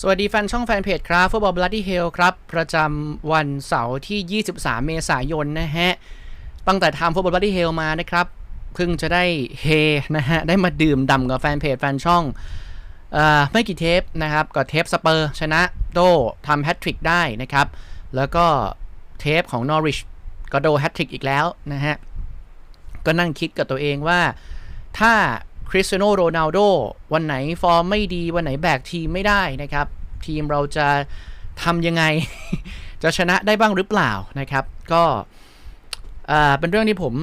สวัสดีแฟนช่องแฟนเพจครับฟุตบอลบลัดดี้เฮลครับ ประจำวันเสาร์ที่ 23 เมษายนนะฮะ ตั้งแต่ทำฟุตบอลบลัดดี้เฮลมานะครับ เพิ่งจะได้เฮนะฮะ ได้มาดื่มด่ำกับแฟนเพจแฟนช่องอไม่กี่เทปนะครับ ก็เทปสเปอร์ชนะโดทำแฮตทริกได้นะครับ แล้วก็เทปของนอริชก็โดแฮตทริกอีกแล้วนะฮะ ก็นั่งคิดกับตัวเองว่าถ้า คริสเตียโนโรนัลโดวันไหนฟอร์มไม่ดีวันไหนแบกทีมไม่ได้นะครับ ทีมเราจะทำยังไง จะชนะได้บ้างหรือเปล่านะครับ ก็อ่าเป็นเรื่องที่ผม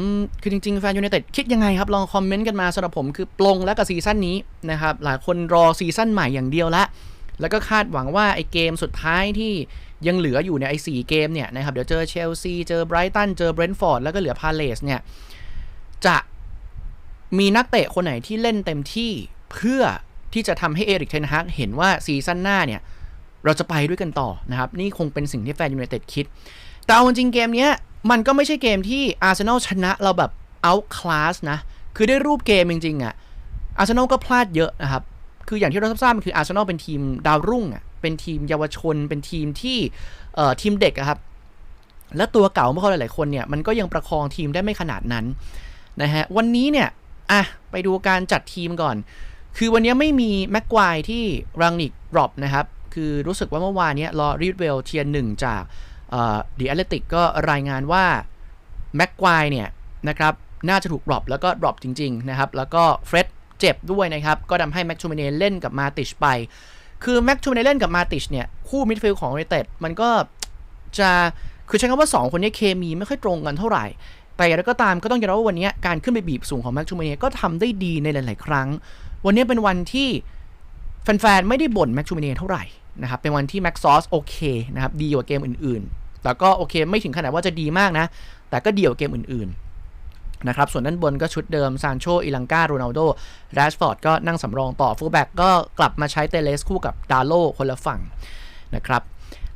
คือจริง ๆ แฟนยูไนเต็ดคิดยังไงครับ ลองคอมเมนต์กันมาสำหรับผมคือปลงแล้วกับซีซั่นนี้นะครับ หลายคนรอซีซั่นใหม่อย่างเดียวละ แล้วก็คาดหวังว่าไอ้เกมสุดท้ายที่ยังเหลืออยู่ในไอ้สเกมเนี่ยนะครับ เดี๋ยวเจอเชลซี เจอไบรตัน เจอเบรนท์ฟอร์ด แล้วก็เหลือพาเลสเนี่ย จะ มีนักเตะคนไหนที่เล่นเต็มที่เพื่อที่จะทำให้เอริกเทนฮากเห็นว่าซีซั่นหน้าเนี่ยเราจะไปด้วยกันต่อนะครับ นี่คงเป็นสิ่งที่แฟนยูไนเต็ดคิด แต่เอาจริงเกมเนี้ยมันก็ไม่ใช่เกมที่อาร์เซนอลชนะเราแบบเอาคลาสนะ คือได้รูปเกมจริงๆอะ่ะอาร์เซนอลก็พลาดเยอะนะครับ คืออย่างที่เราทราบมันคืออาร์เซนอลเป็นทีมดาวรุ่งอะ่ะเป็นทีมเยาวชน เป็นทีมที่เอ่อทีมเด็กอะครับ และตัวเก่าเมื่อเขาหลายๆคนเนี่ยมันก็ยังประคองทีมได้ไม่ขนาดนั้นนะฮะวันนี้เนี่ย อะ ไปดูการจัดทีมก่อน คือวันนี้ไม่มีแม็กควายที่รังนิกดรอปนะครับ คือรู้สึกว่าเมื่อวานนี้ยรอรีดเวลเทียนหนึ่งจากเอ่อดีแอตเลติกก็รายงานว่าแม็กควายเนี่ยนะครับน่าจะถูกดรอปแล้วก็ดรอปจริง ๆ นะครับ แล้วก็เฟร็ดเจ็บด้วยนะครับ ก็ทำให้แม็กชูเมเนเล่นกับมาติชไป คือแม็กชูเมเนเล่นกับมาติชเนี่ย คู่มิดฟิลด์ของยูไนเต็ดมันก็จะคือใช้คำว่า 2 คนนี้เคมีไม่ค่อยตรงกันเท่าไหร่ แต่อย่างไรก็ตามก็ต้องยอมรับว่าวันนี้การขึ้นไปบีบสูงของแม็กชูเมเนียก็ทำได้ดีในหลาย ๆ ครั้ง วันนี้เป็นวันที่แฟน ๆ ไม่ได้บ่นแม็กชูเมเนียเท่าไหร่นะครับ เป็นวันที่แม็กซอสโอเคนะครับดีกว่าเกมอื่น ๆ แต่ก็โอเคไม่ถึงขนาดว่าจะดีมากนะ แต่ก็ดีกว่าเกมอื่น ๆนะครับ ส่วนด้านบนก็ชุดเดิม ซานโชอิลังกาโรนัลโดแรชฟอร์ดก็นั่งสำรองต่อ ฟูลแบ็กก็กลับมาใช้เตเลสคู่กับดาโลคนละฝั่งนะครับ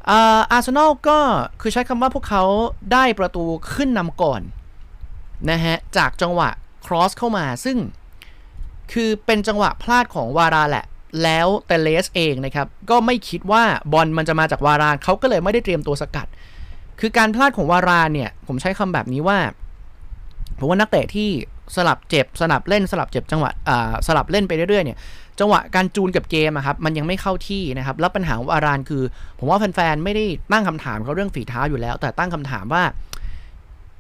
อาร์เซนอลก็คือใช้คำว่าพวกเขาได้ประตูขึ้นนำก่อน นะฮะ จากจังหวะครอสเข้ามาซึ่ง คือเป็นจังหวะพลาดของวาราแหละ แล้วแต่เลสเองนะครับ ก็ไม่คิดว่าบอลมันจะมาจากวาราเขาก็เลยไม่ได้เตรียมตัวสกัด คือการพลาดของวาราเนี่ย ผมใช้คำแบบนี้ว่าผมว่านักเตะที่สลับเจ็บสลับเล่นสลับเจ็บจังหวะสลับเล่นไปเรื่อยๆเนี่ยจังหวะการจูนกับเกมครับมันยังไม่เข้าที่นะครับแล้วปัญหาของอารานคือ ผมว่าแฟนๆไม่ได้ตั้งคำถามเขาเรื่องฝีเท้าอยู่แล้ว แต่ตั้งคำถามว่า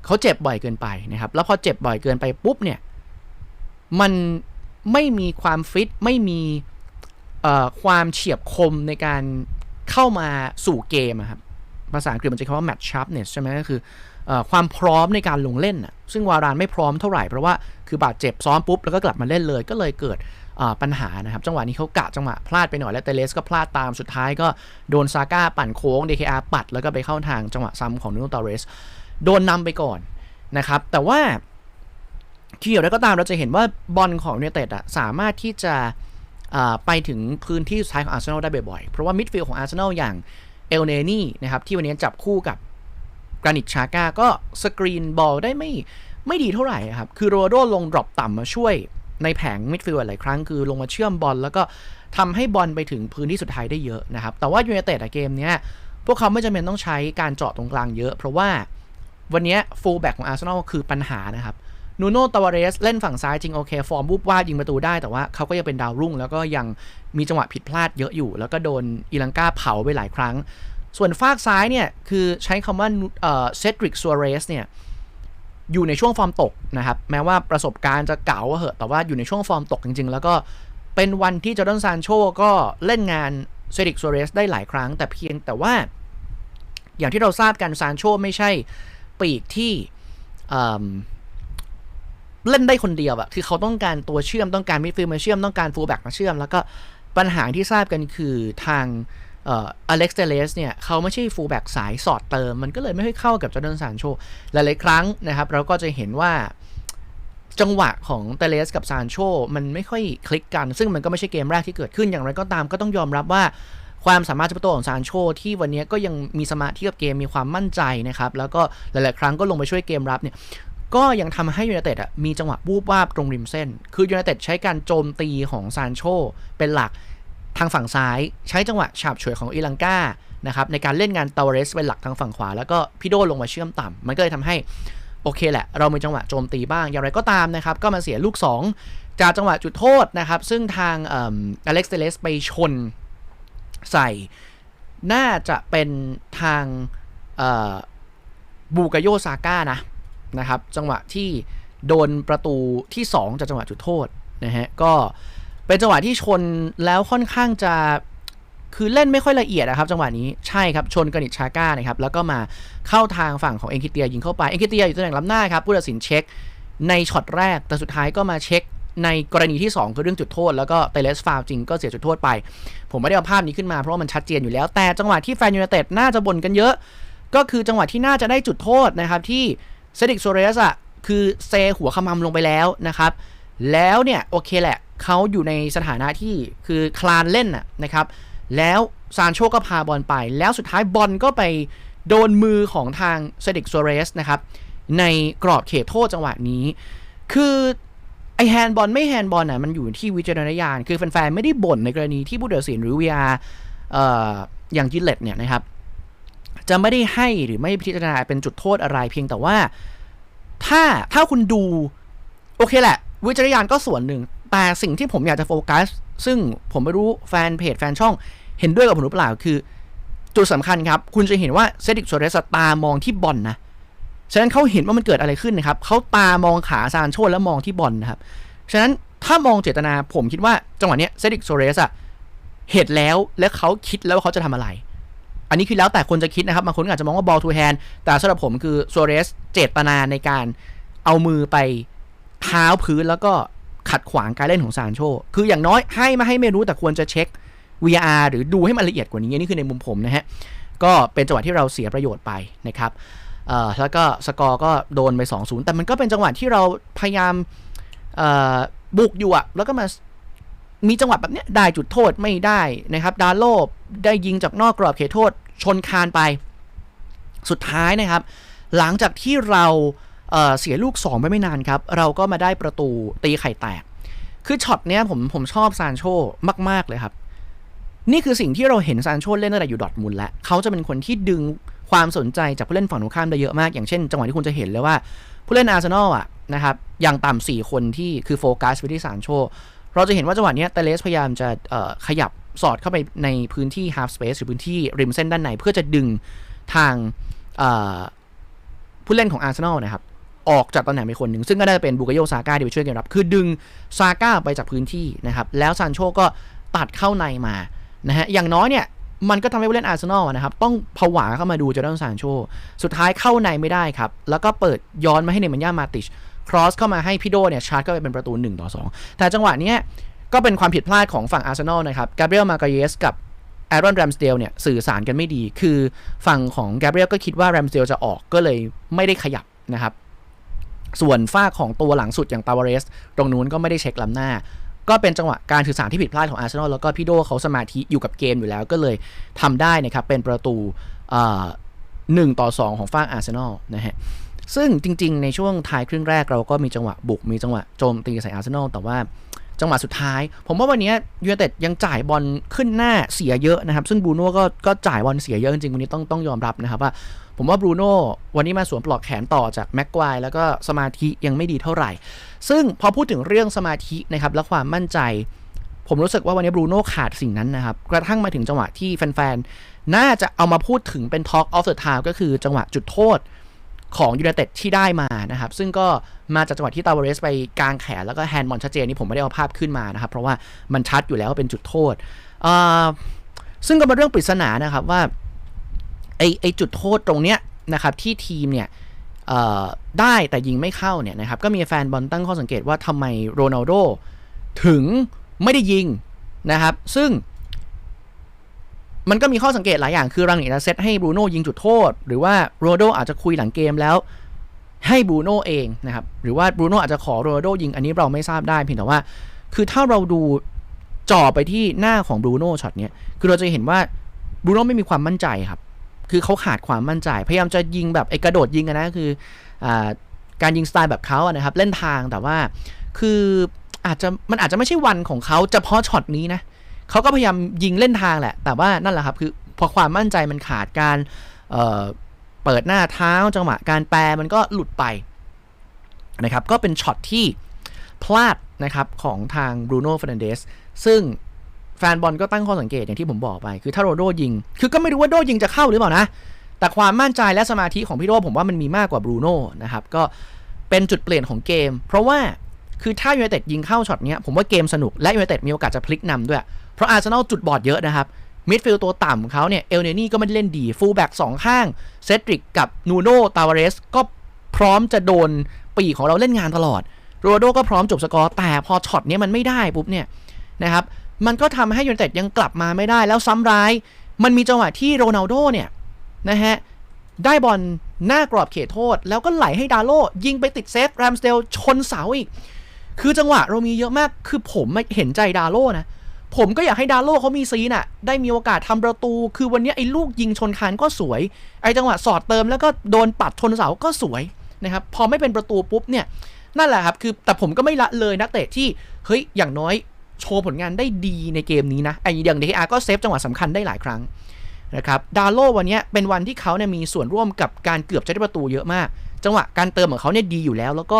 เขาเจ็บบ่อยเกินไปนะครับ แล้วพอเจ็บบ่อยเกินไปปุ๊บเนี่ย มันไม่มีความฟิต ไม่มีความเฉียบคมในการเข้ามาสู่เกมครับ ภาษาอังกฤษมันจะคำว่า match sharpness ใช่ไหมก็คือออความพร้อมในการลงเล่นอะซึ่งวารานไม่พร้อมเท่าไหร่ เพราะว่าคือบาดเจ็บซ้อมปุ๊บ แล้วก็กลับมาเล่นเลย ก็เลยเกิดปัญหานะครับ จังหวะนี้เขากะจังหวะพลาดไปหน่อย แล้วเตเลสก็พลาดตาม สุดท้ายก็โดนซาก้าปั่นโค้ง DKR ปัด แล้วก็ไปเข้าทางจังหวะซ้ำของนูโนตอเรส โดนนำไปก่อนนะครับ แต่ว่าที่อย่างไรก็ตามเราจะเห็นว่าบอลของเนเต็ดอะสามารถที่จะไปถึงพื้นที่สุดท้ายของอาร์เซนอลได้บ่อยๆ เพราะว่ามิดฟิลด์ของอาร์เซนอลอย่างเอลเนนี่นะครับที่วันนี้จับคู่กับกรานิตชาก้าก็สกรีนบอลได้ไม่ไม่ดีเท่าไหร่ครับ คือโรโดลงดรอปต่ำมาช่วยในแผงมิดฟิลด์หลายครั้งคือลงมาเชื่อมบอลแล้วก็ทำให้บอลไปถึงพื้นที่สุดท้ายได้เยอะนะครับ แต่ว่ายูไนเต็ดอะเกมเนี้ยพวกเขาไม่จำเป็นต้องใช้การเจาะตรงกลางเยอะ เพราะว่า วันนี้ฟูลแบ็กของอาร์เซนอลคือปัญหานะครับนูโน่ตาวาเรสเล่นฝั่งซ้ายจริงโอเค ฟอร์มบุบว่ายิงประตูได้แต่ว่าเขาก็ยังเป็นดาวรุ่ง แล้วก็ยังมีจังหวะผิดพลาดเยอะอยู่ แล้วก็โดนอีลังกาเผาไปหลายครั้ง ส่วนฟากซ้ายเนี่ยคือใช้คำว่าเซดริกซัวเรสเนี่ยอยู่ในช่วงฟอร์มตกนะครับแม้ว่าประสบการณ์จะเก่าเหอะแต่ว่าอยู่ในช่วงฟอร์มตกจริง ๆ แล้วก็เป็นวันที่จอร์แดนซานโชก็เล่นงานเซดริกซัวเรสได้หลายครั้ง แต่เพียงแต่ว่าอย่างที่เราทราบกันซานโชไม่ใช่ ปีกที่เล่นได้คนเดียวอะคือเขาต้องการตัวเชื่อมต้องการมิดฟิลด์มาเชื่อมต้องการฟูลแบ็กมาเชื่อม แล้วก็ปัญหาที่ทราบกันคือทางเอเล็กซ์เตเลสเนี่ย เขาไม่ใช่ฟูลแบ็กสายสอดเติม มันก็เลยไม่ค่อยเข้ากับจอร์แดนซานโชหลายๆครั้งนะครับ เราก็จะเห็นว่าจังหวะของเตเลสกับซานโชมันไม่ค่อยคลิกกัน ซึ่งมันก็ไม่ใช่เกมแรกที่เกิดขึ้นอย่างไรก็ตามก็ต้องยอมรับว่า ความสามารถเฉพาะตัวของซานโชที่วันนี้ก็ยังมีสมาธิกับเกมมีความมั่นใจนะครับ แล้วก็หลาย ๆ ครั้งก็ลงไปช่วยเกมรับเนี่ยก็ยังทำให้ยูไนเต็ดมีจังหวะบูบวาบตรงริมเส้น คือยูไนเต็ดใช้การโจมตีของซานโชเป็นหลักทางฝั่งซ้าย ใช้จังหวะฉาบฉวยของอีลังกานะครับในการเล่นงานตาวเรสเป็นหลักทางฝั่งขวา แล้วก็พี่โดลงมาเชื่อมต่ำมันก็เลยทำให้โอเคแหละ เรามีจังหวะโจมตีบ้าง อย่างไรก็ตามนะครับ ก็มาเสียลูก 2 จากจังหวะจุดโทษนะครับ ซึ่งทางอเล็กซ์เตเลสไปชน ใส่ น่าจะเป็นทางบูกาโยซาก้านะนะครับ จังหวะที่โดนประตูที่ 2 จากจังหวะจุดโทษนะฮะก็เป็นจังหวะที่ชนแล้วค่อนข้างจะคือเล่นไม่ค่อยละเอียดนะครับ จังหวะนี้ใช่ครับชนกนิชชาก้านะครับแล้วก็มาเข้าทางฝั่งของเอ็นคิเตียยิงเข้าไปเอ็นคิเตียอยู่ตำแหน่งล้ำหน้าครับผู้ตัดสินเช็คในช็อตแรกแต่สุดท้ายก็มาเช็ค ในกรณีที่ 2 คือเรื่องจุดโทษ แล้วก็เตเลสฟาวจริงก็เสียจุดโทษไป ผมไม่ได้เอาภาพนี้ขึ้นมาเพราะว่ามันชัดเจนอยู่แล้ว แต่จังหวะที่แฟนยูไนเต็ดน่าจะบ่นกันเยอะ ก็คือจังหวะที่น่าจะได้จุดโทษนะครับที่เซดิกโซเรสอะคือเซหัวขมำลงไปแล้วนะครับ แล้วเนี่ยโอเคแหละเขาอยู่ในสถานะที่คือคลานเล่นนะนะครับ แล้วซานโชก็พาบอลไป แล้วสุดท้ายบอลก็ไปโดนมือของทางเซดิกโซเรสนะครับในกรอบเขตโทษจังหวะนี้ คือ ไอแฮนด์บอลไม่แฮนด์บอลน่ะมันอยู่ที่วิจารณญาณ คือแฟนๆ ไม่ได้บ่นในกรณีที่ผู้ตัดสินหรือ VR เอ่ออย่างจิเลตเนี่ยนะครับ จะไม่ได้ให้หรือไม่พิจารณาเป็นจุดโทษอะไรเพียงแต่ว่า ถ้าถ้าคุณดู โอเคแหละ วิจารณญาณก็ส่วนหนึ่ง แต่สิ่งที่ผมอยากจะโฟกัส ซึ่งผมไม่รู้แฟนเพจแฟนช่อง เห็นด้วยกับผมหรือเปล่าคือ จุดสำคัญครับ คุณจะเห็นว่าเซดิกโซเรสตามองที่บอลนนะ ฉะนั้นเขาเห็นว่ามันเกิดอะไรขึ้นนะครับเขาตามองขาซานโชแล้วมองที่บอลนะครับ ฉะนั้นถ้ามองเจตนาผมคิดว่าจังหวะนี้เซดิกโซเรสอะเห็นแล้วและเขาคิดแล้วว่าเขาจะทำอะไร อันนี้คือแล้วแต่คนจะคิดนะครับบางคนอาจจะมองว่าบอลทูแฮนแต่สำหรับผมคือโซเรสเจตนาในการเอามือไปเท้าพื้นแล้วก็ขัดขวางการเล่นของซานโช คืออย่างน้อยให้มาให้ไม่รู้แต่ควรจะเช็ค VR หรือดูให้มันละเอียดกว่านี้นี่คือในมุมผมนะฮะ ก็เป็นจังหวะที่เราเสียประโยชน์ไปนะครับ แล้วก็สกอร์ก็โดนไป 2-0 แต่มันก็เป็นจังหวะที่เราพยายามบุกอยู่อะแล้วก็มามีจังหวะแบบเนี้ยได้จุดโทษไม่ได้นะครับ ดาโลบได้ยิงจากนอกกรอบเขตโทษชนคานไป สุดท้ายนะครับ หลังจากที่เราเเสียลูก 2 ไปไม่นานครับ เราก็มาได้ประตูตีไข่แตก คือช็อตเนี้ยผมผมชอบซานโชมาก ๆ เลยครับ นี่คือสิ่งที่เราเห็นซานโชเล่นตั้งแต่อยู่ดอทมุลแล้วเขาจะเป็นคนที่ดึงความสนใจจากผู้เล่นฝั่งตรงข้ามได้เยอะมาก อย่างเช่น จังหวะที่คุณจะเห็นเลยว่า ผู้เล่นอาร์เซนอลอะนะครับอย่างต่ำสี่คนที่คือโฟกัสไปที่ซานโชเราจะเห็นว่าจังหวะนี้เตเลสพยายามจะขยับสอดเข้าไปในพื้นที่ half space หรือพื้นที่ริมเส้นด้านใน เพื่อจะดึงทางผู้เล่นของอาร์เซนอลนะครับออกจากตำแหน่งไปคนหนึ่ง ซึ่งก็ได้เป็นบุกโยซาก้าที่ไปช่วยกันรับ คือดึงซาก้าไปจากพื้นที่นะครับ แล้วซานโชก็ตัดเข้าในมา นะฮะอย่างน้อยเนี่ยมันก็ทำให้ผู้เล่นอาร์เซนอลนะครับ ต้องผวาเข้ามาดูจอร์แดนซานโช สุดท้ายเข้าในไม่ได้ครับ แล้วก็เปิดย้อนมาให้เนมันย่ามาติช ครอสเข้ามาให้พี่โดเนี่ยชาร์จก็ไปเป็นประตู1ต่อ2 แต่จังหวะนี้ก็เป็นความผิดพลาดของฝั่งอาร์เซนอลนะครับกาเบรียลมาการเยสกับแอรอนแรมสเดลเนี่ยสื่อสารกันไม่ดี คือฝั่งของแกเบรียลก็คิดว่าแรมสเดลจะออกก็เลยไม่ได้ขยับนะครับ ส่วนฝ้าของตัวหลังสุดอย่างตาวเรส ตรงนู้นก็ไม่ได้เช็คล้ำหน้า ก็เป็นจังหวะการสื่อสารที่ผิดพลาดของอาร์เซนอลแล้วก็พี่โดเขาสมาธิอยู่กับเกมอยู่แล้วก็เลยทำได้นะครับเป็นประตูหนึ่งต่อ 2 ของฝั่งอาร์เซนอลนะฮะซึ่งจริงๆ ในช่วงท้ายครึ่งแรกเราก็มีจังหวะบุกมีจังหวะโจมตีใส่อาร์เซนอลแต่ว่า จังหวะสุดท้าย ผมว่าวันนี้ยูเนเต็ดยังจ่ายบอลขึ้นหน้าเสียเยอะนะครับ ซึ่งบรูโน่ก็ก็จ่ายบอลเสียเยอะจริงๆวันนี้ต้องต้องยอมรับนะครับว่า ผมว่าบรูโน่วันนี้มาสวมปลอกแขนต่อจากแม็กควายแล้วก็สมาธิยังไม่ดีเท่าไหร่ ซึ่งพอพูดถึงเรื่องสมาธินะครับและความมั่นใจ ผมรู้สึกว่าวันนี้บรูโน่ขาดสิ่งนั้นนะครับกระทั่งมาถึงจังหวะที่แฟนๆน่าจะเอามาพูดถึงเป็น Talk of the Town ก็คือจังหวะจุดโทษ ของยูไนเต็ดที่ได้มานะครับ ซึ่งก็มาจากจังหวะที่ตาวเรสไปกลางแขนแล้วก็แฮนด์บอลชัดเจนนี่ผมไม่ได้เอาภาพขึ้นมานะครับ เพราะว่ามันชัดอยู่แล้วว่าเป็นจุดโทษ ซึ่งก็เป็นเรื่องปริศนานะครับว่าไอไอจุดโทษตรงเนี้ยนะครับที่ทีมเนี่ยได้แต่ยิงไม่เข้าเนี่ยนะครับก็มีแฟนบอลตั้งข้อสังเกตว่าทำไมโรนัลโดถึงไม่ได้ยิงนะครับ ซึ่ง มันก็มีข้อสังเกตหลายอย่างคือรังเอกเซตให้บรูโน่ยิงจุดโทษ หรือว่าโรโดอาจจะคุยหลังเกมแล้วให้บรูโน่เองนะครับ หรือว่าบรูโน่อาจจะขอโรโดยิงอันนี้เราไม่ทราบได้เพียงแต่ว่า คือถ้าเราดูจ่อไปที่หน้าของบรูโน่ช็อตเนี้ยคือเราจะเห็นว่าบรูโน่ไม่มีความมั่นใจครับ คือเขาขาดความมั่นใจ พยายามจะยิงแบบไอ้กระโดดยิงนะคืออการยิงสไตล์แบบเขาอะนะครับ เล่นทางแต่ว่าคืออาจจะมันอาจจะไม่ใช่วันของเขาเฉพาะช็อตนี้นะ เขาก็พยายามยิงเล่นทางแหละ แต่ว่านั่นแหละครับคือพอความมั่นใจมันขาดการเเปิดหน้าเท้าจังหวะการแปรมันก็หลุดไปนะครับ ก็เป็นช็อตที่พลาดนะครับของทางบรูโน่ฟ r นนเดสซึ่งแฟนบอลก็ตั้งข้อสังเกตอย่างที่ผมบอกไป คือถ้าโรโดยิง คือก็ไม่รู้ว่าโดยิงจะเข้าหรือเปล่านะ แต่ความมั่นใจและสมาธิของพี่โดผมว่ามันมีมากกว่าบรูโน่นะครับ ก็เป็นจุดเปลี่ยนของเกม เพราะว่าคือถ้ายูไนเต็ดยิงเข้าช็อตนี้ผมว่าเกมสนุกและยูไนเต็ดมีโอกาสจะพลิกนำด้วย เพราะอาร์เซนอลจุดบอดเยอะนะครับมิดฟิลด์ตัวต่ำของเขาเนี่ยเอลเนนี่ก็ไม่ได้เล่นดีฟูลแบ็กสองข้างเซตริกกับนูโน่ตาวาเรสก็พร้อมจะโดนปีของเราเล่นงานตลอดโรโดก็พร้อมจบสกอร์แต่พอช็อตนี้มันไม่ได้ปุ๊บเนี่ยนะครับมันก็ทำให้ยูไนเต็ดยังกลับมาไม่ได้แล้วซ้ำร้าย มันมีจังหวะที่โรนัลโดเนี่ยนะฮะได้บอลหน้ากรอบเขตโทษ แล้วก็ไหลให้ดาโลยิงไปติดเซฟแรมสเตลชนเสาอีก คือจังหวะเรามีเยอะมากคือผมเห็นใจดาโลนะ ผมก็อยากให้ดาโลเขามีซีน่ะ ได้มีโอกาสทำประตู คือวันนี้ไอ้ลูกยิงชนคานก็สวย ไอ้จังหวะสอดเติมแล้วก็โดนปัดชนเสาก็สวยนะครับ พอไม่เป็นประตูปุ๊บเนี่ยนั่นแหละครับคือแต่ผมก็ไม่ละเลยนักเตะที่เฮ้ยอย่างน้อยโชว์ผลงานได้ดีในเกมนี้นะไอ้อย่างเดอาก็เซฟจังหวะสำคัญได้หลายครั้งนะครับดาโลวันนี้เป็นวันที่เขาเนี่ยมีส่วนร่วมกับการเกือบจะได้ประตูเยอะมาก จังหวะการเติมของเขาเนี่ยดีอยู่แล้ว แล้วก็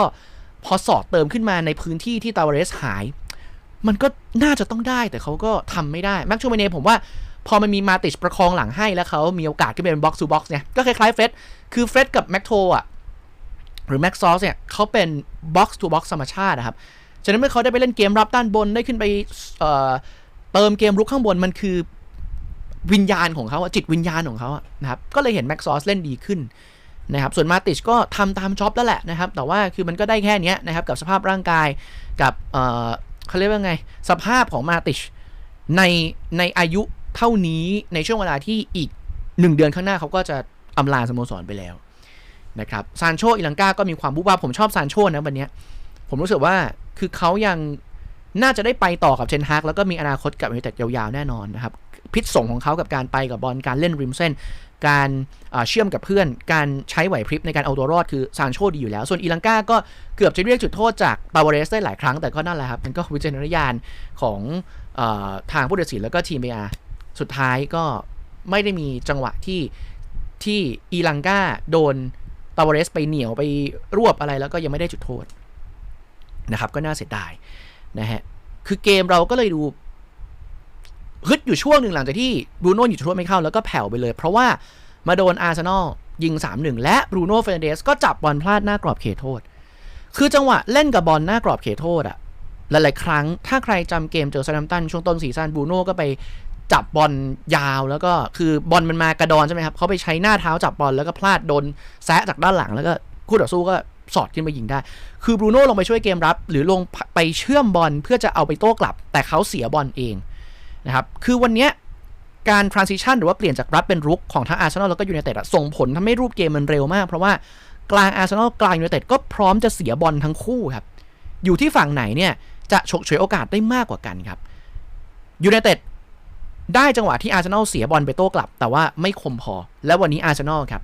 พอสอดเติมขึ้นมาในพื้นที่ที่ตาวเรสหาย มันก็น่าจะต้องได้แต่เขาก็ทำไม่ได้แม็กชูเมเน่ผมว่าพอมันมีมาติชประคองหลังให้แล้วเขามีโอกาสขึ้นเป็นบ็อกซ์ทูบ็อกซ์เนี่ย ก็คล้ายๆเฟรดคือเฟรดกับแม็กโทอะ หรือแม็กซอสเนี่ยเขาเป็นบ็อกซ์ทูบ็อกซ์ธรรมชาตินะครับ ฉะนั้นเมื่อเขาได้ไปเล่นเกมรับด้านบนได้ขึ้นไปเเติมเกมรุกข้างบนมันคือวิญญาณของเขาจิตวิญญาณของเขาอะนะครับ ก็เลยเห็นแม็กซอสเล่นดีขึ้นนะครับ ส่วนมาติชก็ทำตามจ็อบแล้วแหละนะครับ แต่ว่าคือมันก็ได้แค่นี้นะครับกับสภาพร่างกายกับ เขาเรียกว่าไง สภาพของมาติชในในอายุเท่านี้ในช่วงเวลาที่อีกหนึ่งเดือนข้างหน้าเขาก็จะอำลาสโมสรไปแล้วนะครับซานโชอิลังกาก็มีความบุบว่าผมชอบซานโชนะวันนี้ผมรู้สึกว่าคือเขายังน่าจะได้ไปต่อกับเชนฮากแล้วก็มีอนาคตกับยูไนเต็ดยาวๆแน่นอนนะครับพิษส่งของเขากับการไปกับบอลการเล่นริมเส้น การเชื่อมกับเพื่อน การใช้ไหวพริบในการเอาตัวรอดคือซานโชดีอยู่แล้ว ส่วนอีลังกาก็เกือบจะเรียกจุดโทษจากปาวเรสได้หลายครั้งแต่ก็นั่นแหละครับ มันก็วิจารณญาณของอทางผู้ตัดสินแล้วก็ทีมเบียสุดท้ายก็ไม่ได้มีจังหวะที่ที่อีลังกาโดนปาวเรสไปเหนียวไปรวบอะไรแล้วก็ยังไม่ได้จุดโทษนะครับก็น่าเสียดายนะฮะคือเกมเราก็เลยดู ฮึดอยู่ช่วงหนึ่งหลังจากที่บรูโน่อยู่ช่วไม่เข้าแล้วก็แผ่วไปเลย เพราะว่ามาโดนอาร์เซนอลยิง 3-1 และบรูโน่เฟรนเดสก็จับบอลพลาดหน้ากรอบเขตโทษ คือจังหวะเล่นกับบอลหน้ากรอบเขตโทษอะหลายๆครั้ง ถ้าใครจำเกมเจอซาดัมตันช่วงต้นซีซั่นบรูโน่ก็ไปจับบอลยาวแล้วก็คือบอลมันมากระดอนใช่ไหมครับเขาไปใช้หน้าเท้าจับบอลแล้วก็พลาดโดนแซะจากด้านหลังแล้วก็คู่ต่อสู้ก็สอดขึ้นมายิงได้ คือบรูโน่ลงไปช่วยเกมรับ หรือลงไปเชื่อมบอลเพื่อจะเอาไปโต้กลับ แต่เขาเสียบอลเอง นะครับคือวันนี้การ transition หรือว่าเปลี่ยนจากรับเป็นรุกของทั้งอาร์เซนอลแล้วก็ยูไนเต็ดส่งผลทำให้รูปเกมมันเร็วมาก เพราะว่ากลางอาร์เซนอลกลางยูไนเต็ดก็พร้อมจะเสียบอลทั้งคู่ครับ อยู่ที่ฝั่งไหนเนี่ยจะฉกฉวยโอกาสได้มากกว่ากันครับยูไนเต็ดได้จังหวะที่อาร์เซนอลเสียบอลไปโต้กลับ แต่ว่าไม่คมพอ และวันนี้อาร์เซนอลครับ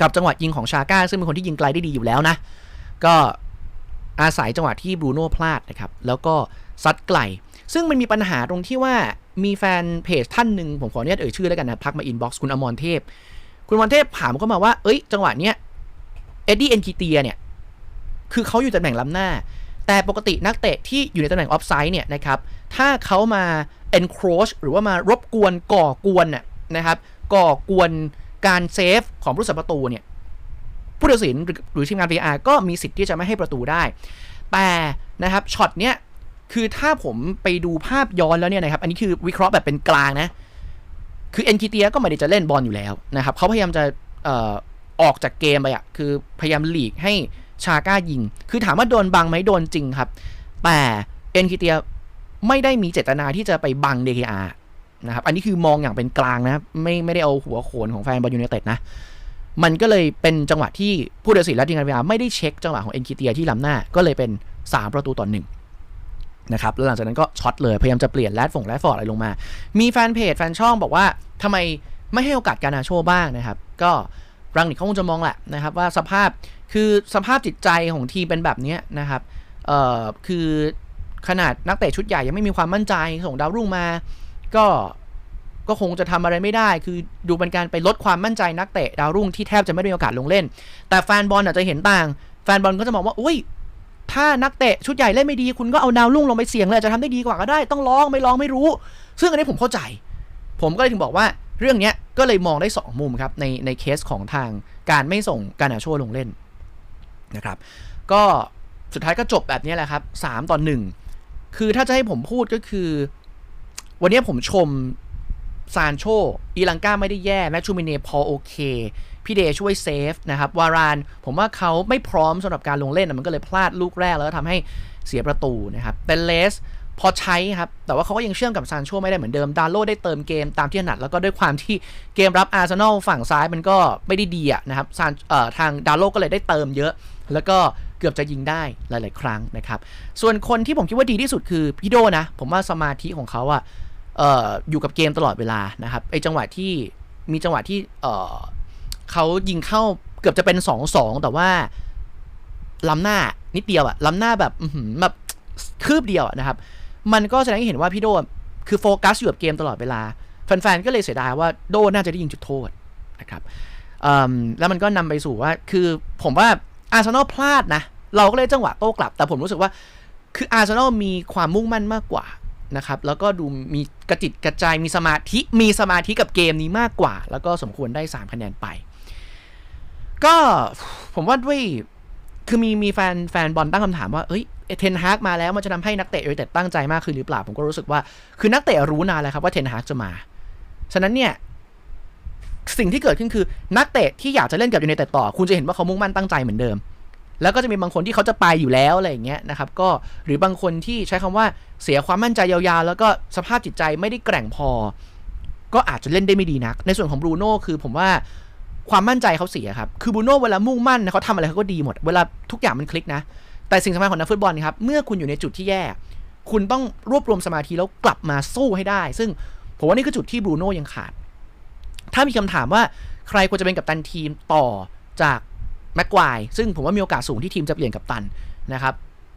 กับจังหวะยิงของชาก้าซึ่งเป็นคนที่ยิงไกลได้ดีอยู่แล้วนะ ก็อาศัยจังหวะที่บรูโน่พลาดนะครับแล้วก็ซัดไกล ซึ่งมันมีปัญหาตรงที่ว่ามีแฟนเพจท่านหนึ่งผมขออนุญาตเอ่ยชื่อแล้วกันนะพักมาอินบ็อกซ์คุณอมรเทพ คุณอมรเทพถามเข้ามาว่าเอ้ย จังหวะเนี้ยเอ็ดดี้เอ็นคิเตียเนี่ยคือเขาอยู่ตำแหน่งล้ำหน้า แต่ปกตินักเตะที่อยู่ในตำแหน่งออฟไซด์เนี่ยนะครับถ้าเขามาเอนโครชหรือว่ามารบกวนก่อกวนนะครับก่อกวนการเซฟของผู้สัประตูเนี่ยผู้ตัดสินหรือทีมงาน VR ก็มีสิทธิ์ที่จะไม่ให้ประตูได้ แต่นะครับช็อตเนี้ย คือถ้าผมไปดูภาพย้อนแล้วเนี่ยนะครับ อันนี้คือวิเคราะห์แบบเป็นกลางนะ คือเอ็นคิเตียก็ไม่ได้จะเล่นบอลอยู่แล้วนะครับเขาพยายามจะออกจากเกมไปอะคือพยายามหลีกให้ชาก้ายิง คือถามว่าโดนบังไหมโดนจริงครับ แต่เอ็นคิเตียไม่ได้มีเจตนาที่จะไปบังเดคอานะครับ อันนี้คือมองอย่างเป็นกลางนะ ไม่ไม่ได้เอาหัวโขนของแฟนบอลยูไนเต็ดนะ มันก็เลยเป็นจังหวะที่ผู้ตัดสินและทีมงานพยาไม่ได้เช็คจังหวะของเอ็นคิเตียที่ล้ำหน้า ก็เลยเป็น 3 ประตูต่อหนึ่ง นะครับแล้วหลังจากนั้นก็ช็อตเลยพยายามจะเปลี่ยนแรดฝงแรดฟอร์ดอะไรลงมา มีแฟนเพจแฟนช่องบอกว่าทำไมไม่ให้โอกาสการนาโชบ้างนะครับ ก็รังนิกเขาคงจะมองแหละนะครับว่าสภาพคือสภาพจิตใจของทีมเป็นแบบนี้นะครับเอ่อคือขนาดนักเตะชุดใหญ่ยังไม่มีความมั่นใจส่งดาวรุ่งมา ก็ก็คงจะทำอะไรไม่ได้ คือดูเป็นการไปลดความมั่นใจนักเตะดาวรุ่งที่แทบจะไม่ได้มีโอกาสลงเล่น แต่แฟนบอลอาจจะเห็นต่าง แฟนบอลก็จะมองว่าอุ้ย ถ้านักเตะชุดใหญ่เล่นไม่ดี คุณก็เอาดาวรุ่งลงไปเสี่ยงเลยจะทำได้ดีกว่าก็ได้ ต้องลองไม่ลองไม่รู้ ซึ่งอันนี้ผมเข้าใจ ผมก็เลยถึงบอกว่าเรื่องนี้ก็เลยมองได้ 2 มุมครับในในเคสของทางการไม่ส่งการอาโชลงเล่นนะครับ ก็สุดท้ายก็จบแบบนี้แหละครับ3ต่อ1คือถ้าจะให้ผมพูดก็คือ วันนี้ผมชมซานโชอีลังกาไม่ได้แย่แมชชูมิเนพอโอเค พี่เดช่วยเซฟนะครับวารานผมว่าเขาไม่พร้อมสำหรับการลงเล่นมันก็เลยพลาดลูกแรกแล้วก็ทำให้เสียประตูนะครับแต่เลสพอใช้ครับ แต่ว่าเขาก็ยังเชื่อมกับซานโชไม่ได้เหมือนเดิม ดาโลได้เติมเกมตามที่ถนัด แล้วก็ด้วยความที่เกมรับอาร์เซนอลฝั่งซ้ายมันก็ไม่ได้ดีอะนะครับซานเอ่อทางดาโลก็เลยได้เติมเยอะ แล้วก็เกือบจะยิงได้หลาย ๆ ครั้งนะครับ ส่วนคนที่ผมคิดว่าดีที่สุดคือพี่โดนะ ผมว่าสมาธิของเขาอะเอ่ออยู่กับเกมตลอดเวลานะครับไอจังหวะที่มีจังหวะที่เอ่อ เขายิงเข้าเกือบจะเป็น2องสองแต่ว่าล้ำหน้านิดเดียวอะล้ำหน้าแบบแบบคืบเดียวะนะครับ มันก็แสดงให้เห็นว่าพี่โดคือโฟกัสอยู่กับเกมตลอดเวลา แฟนๆ ก็เลยเสียดายว่าโดน่าจะได้ยิงจุดโทษนะครับแล้วมันก็นำไปสู่ว่า คือผมว่าอาร์เซนอลพลาดนะ เราก็เลยจังหวะโต้กลับ แต่ผมรู้สึกว่า คืออาร์เซนอลมีความมุ่งมั่นมากกว่านะครับ แล้วก็ดูมีกระจิตกระจาย มีสมาธิ มีสมาธิกับเกมนี้มากกว่า แล้วก็สมควรได้ 3 คะแนนไป ก็ผมว่าด้วยคือมีมีแฟนแฟนบอลตั้งคำถามว่าเอ้ยเทนฮากมาแล้วมันจะทำให้นักเตะเอเต็ดตั้งใจมากขึ้นหรือเปล่า ผมก็รู้สึกว่า คือนักเตะรู้นานแล้วครับว่าเทนฮากจะมา ฉะนั้นเนี่ย สิ่งที่เกิดขึ้นคือนักเตะที่อยากจะเล่นกับยูไนเต็ดต่อ คุณจะเห็นว่าเขามุ่งมั่นตั้งใจเหมือนเดิม แล้วก็จะมีบางคนที่เขาจะไปอยู่แล้วอะไรอย่างเงี้ยนะครับ ก็หรือบางคนที่ใช้คำว่าเสียความมั่นใจยาวๆ แล้วก็สภาพจิตใจไม่ได้แกร่งพอ ก็อาจจะเล่นได้ไม่ดีนัก ในส่วนของบรูโน่คือผมว่า ความมั่นใจเขาเสียครับ คือบูโน่เวลามุ่งมั่นเขาทำอะไรเขาก็ดีหมด เวลาทุกอย่างมันคลิกนะ แต่สิ่งสำคัญของนักฟุตบอลครับ เมื่อคุณอยู่ในจุดที่แย่ คุณต้องรวบรวมสมาธิแล้วกลับมาสู้ให้ได้ ซึ่งผมว่านี่คือจุดที่บูโน่ยังขาด ถ้ามีคำถามว่าใครควรจะเป็นกัปตันทีมต่อจากแม็กควาย ซึ่งผมว่ามีโอกาสสูงที่ทีมจะเปลี่ยนกัปตันนะครับ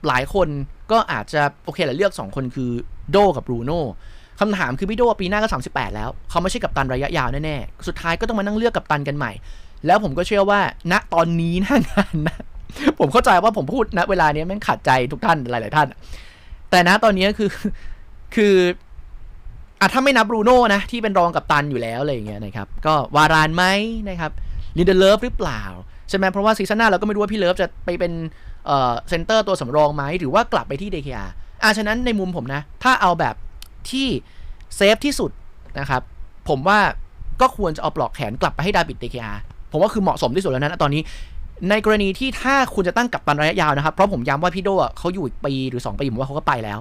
หลายคนก็อาจจะโอเคแหละเลือก 2 คนคือโดกับบรูโน่ คำถามคือพี่โดปีหน้าก็ 38 แล้ว เขาไม่ใช่กัปตันระยะยาวแน่ๆ สุดท้ายก็ต้องมานั่งเลือกกัปตันกันใหม่ แล้วผมก็เชื่อว่าณตอนนี้หน้างานนะ ผมเข้าใจว่าผมพูดณเวลานี้แม่งขัดใจทุกท่านหลาย ๆ ท่าน แต่ณตอนนี้คือคืออะถ้าไม่นับบรูโน่นะ ที่เป็นรองกัปตันอยู่แล้วอะไรอย่างเงี้ยนะครับ ก็วารานไหมนะครับลินเดเลฟหรือเปล่าใช่ไหมเพราะว่าซีซั่นหน้าเราก็ไม่รู้ว่าพี่เลิฟจะไปเป็นเอ่อเซนเตอร์ตัวสำรองไหมหรือว่ากลับไปที่เดคอาอะฉะนั้นในมุมผมนะ ถ้าเอาแบบ ที่เซฟที่สุดนะครับ ผมว่าก็ควรจะเอาปลอกแขนกลับไปให้ดาบิดเดคอาผมว่าคือเหมาะสมที่สุดแล้วนะตอนนี้ ในกรณีที่ถ้าคุณจะตั้งกับปันระยะยาวนะครับ เพราะผมย้ำว่าพี่โดอะเขาอยู่อีกปีหรือ 2 ปีผมว่าเขาก็ไปแล้ว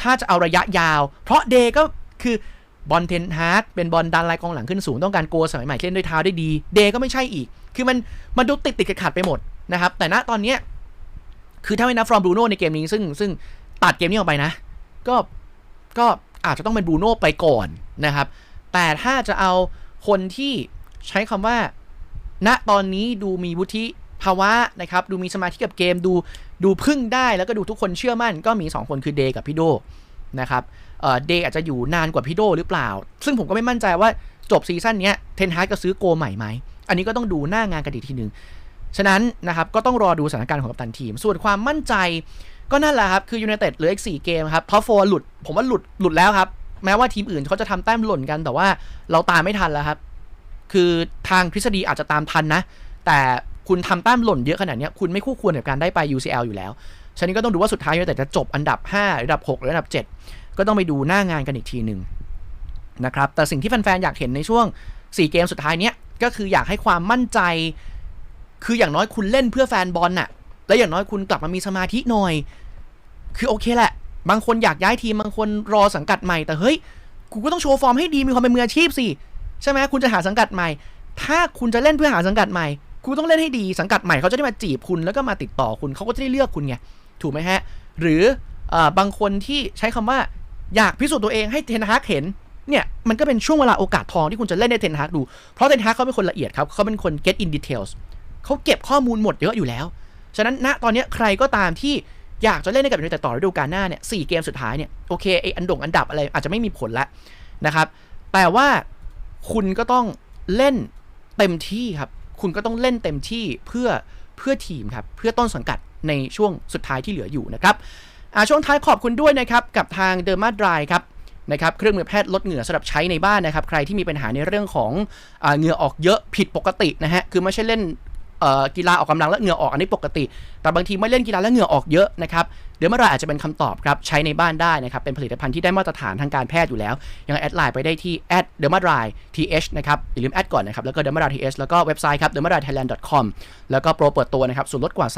ถ้าจะเอาระยะยาว เพราะเดก็คือบอลเทนฮาร์ดเป็นบอลดันลน์กองหลังขึ้นสูงต้องการโกสมัยใหม่เล่นด้วยเท้าได้ดี เดก็ไม่ใช่อีก คือมันมันดูติดติดขัดไปหมดนะครับ แต่ณตอนเนี้ยคือถ้าไม่นับฟรอมบรูโน่ในเกมนี้ซึ่งซึ่งตัดเกมนี้ออกไปนะ ก็ ก็อาจจะต้องเป็นบรูโน่ไปก่อนนะครับ แต่ถ้าจะเอาคนที่ใช้คำว่า ณตอนนี้ดูมีวุฒิภาวะนะครับ ดูมีสมาธิกับเกมดูดูพึ่งได้แล้วก็ดูทุกคนเชื่อมั่น ก็มี 2 คนคือเดกับพี่โดนะครับเดย์อาจจะอยู่นานกว่าพี่โดหรือเปล่า ซึ่งผมก็ไม่มั่นใจว่าจบซีซั่นนี้เทนฮากจะซื้อโกใหม่ไหม อันนี้ก็ต้องดูหน้างานกันอีกทีหนึ่งฉะนั้นนะครับก็ต้องรอดูสถานการณ์ของกัปตันทีม ส่วนความมั่นใจ ก็นั่นแหละครับ คือยูไนเต็ดเหลืออีกสี่เกมครับท็อปโฟหลุด ผมว่าหลุดหลุดแล้วครับ แม้ว่าทีมอื่นเขาจะทำแต้มหล่นกัน แต่ว่าเราตามไม่ทันแล้วครับ คือทางทฤษฎีอาจจะตามทันนะ แต่คุณทำแต้มหล่นเยอะขนาดนี้คุณไม่คู่ควรกับการได้ไป UCL อยู่แล้วฉะนั้ก็ต้องดูว่าสุดท้ายยูไนเต็ดจะจบอันดับ5อันดับ 6 หรืออันดับ 7 ก็ต้องไปดูหน้างานกันอีกทีหนึ่งนะครับ แต่สิ่งที่แฟนๆ อยากเห็นในช่วง 4 เกมสุดท้ายเนี้ยก็คืออยากให้ความมั่นใจ คืออย่างน้อยคุณเล่นเพื่อแฟนบอลน่ะ และอย่างน้อยคุณกลับมามีสมาธิหน่อย คือโอเคแหละ บางคนอยากย้ายทีมบางคนรอสังกัดใหม่แต่เฮ้ยกูก็ต้องโชว์ฟอร์มให้ดีมีความเป็นมืออาชีพสิใช่ไหมคุณจะหาสังกัดใหม่ ถ้าคุณจะเล่นเพื่อหาสังกัดใหม่ คุณต้องเล่นให้ดีสังกัดใหม่เขาจะได้มาจีบคุณแล้วก็มาติดต่อคุณเขาก็จะได้เลือกคุณไงถูกไหมฮะ หรืออบางคนที่ใช้คำว่าอยากพิสูจน์ตัวเองให้เทนฮากเห็นเนี่ยมันก็เป็นช่วงเวลาโอกาสทองที่คุณจะเล่นในเทนฮากดู เพราะเทนฮากเขาเป็นคนละเอียดครับเขาเป็นคน get in details เขาเก็บข้อมูลหมดเยอะอยู่แล้ว ฉะนั้นณตอนนี้ใครก็ตามที่อยากจะเล่นให้กับยูไนเต็ดต่อฤดูกาลหน้าเนี่ยสี่เกมสุดท้ายเนี่ยโอเคไออันดงอันดับอะไรอาจจะไม่มีผลแล้วนะครับ แต่ว่าคุณก็ต้องเล่นเต็มที่ครับ คุณก็ต้องเล่นเต็มที่เพื่อเพื่อทีมครับเพื่อต้นสังกัดในช่วงสุดท้ายที่เหลืออยู่นะครับอาช่วงท้ายขอบคุณด้วยนะครับ กับทางเดอร์มาดรายครับนะครับเครื่องมือแพทย์ลดเหงื่อสำหรับใช้ในบ้านนะครับ ใครที่มีปัญหาในเรื่องของอเหงื่อออกเยอะผิดปกตินะฮะคือไม่ใช่เล่น กีฬาออกกำลังแล้วเหงื่อออกอันนี้ปกติ แต่บางทีไม่เล่นกีฬาแล้วเหงื่อออกเยอะนะครับเดี๋ยวเมื่อไรอาจจะเป็นคำตอบครับใช้ในบ้านได้นะครับเป็นผลิตภัณฑ์ที่ได้มาตรฐานทางการแพทย์อยู่แล้ว ยังแอดไลน์ไปได้ที่ at d e m a d r i th นะครับอย่าลืมแอดก่อนนะครับแล้วก็ d e m a d r i th แล้วก็เว็บไซต์ครับ d e m a d r i thailand com แล้วก็โปรเปิดตัวนะครับส่วนลดกว่า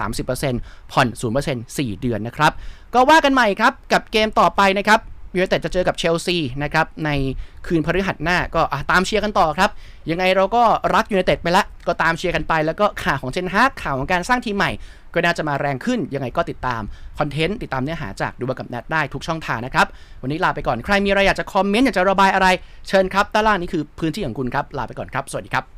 30%ผ่อน0% 4 เดือนนะครับก็ว่ากันใหม่ครับกับเกมต่อไปนะครับ ยูไนเต็ดจะเจอกับเชลซีนะครับในคืนพฤหัสหน้าก็ตามเชียร์กันต่อครับ ยังไงเราก็รักยูไนเต็ดไปละก็ตามเชียร์กันไป แล้วก็ข่าวของเจนฮากข่าวของการสร้างทีมใหม่ ก็น่าจะมาแรงขึ้น ยังไงก็ติดตามคอนเทนต์ติดตามเนื้อหาจากดูบกับแนทได้ทุกช่องทางนะครับ วันนี้ลาไปก่อนใครมีอะไรอยากจะคอมเมนต์อยากจะระบายอะไรเชิญครับด้านล่างนี้คือพื้นที่ของคุณครับลาไปก่อนครับ สวัสดีครับ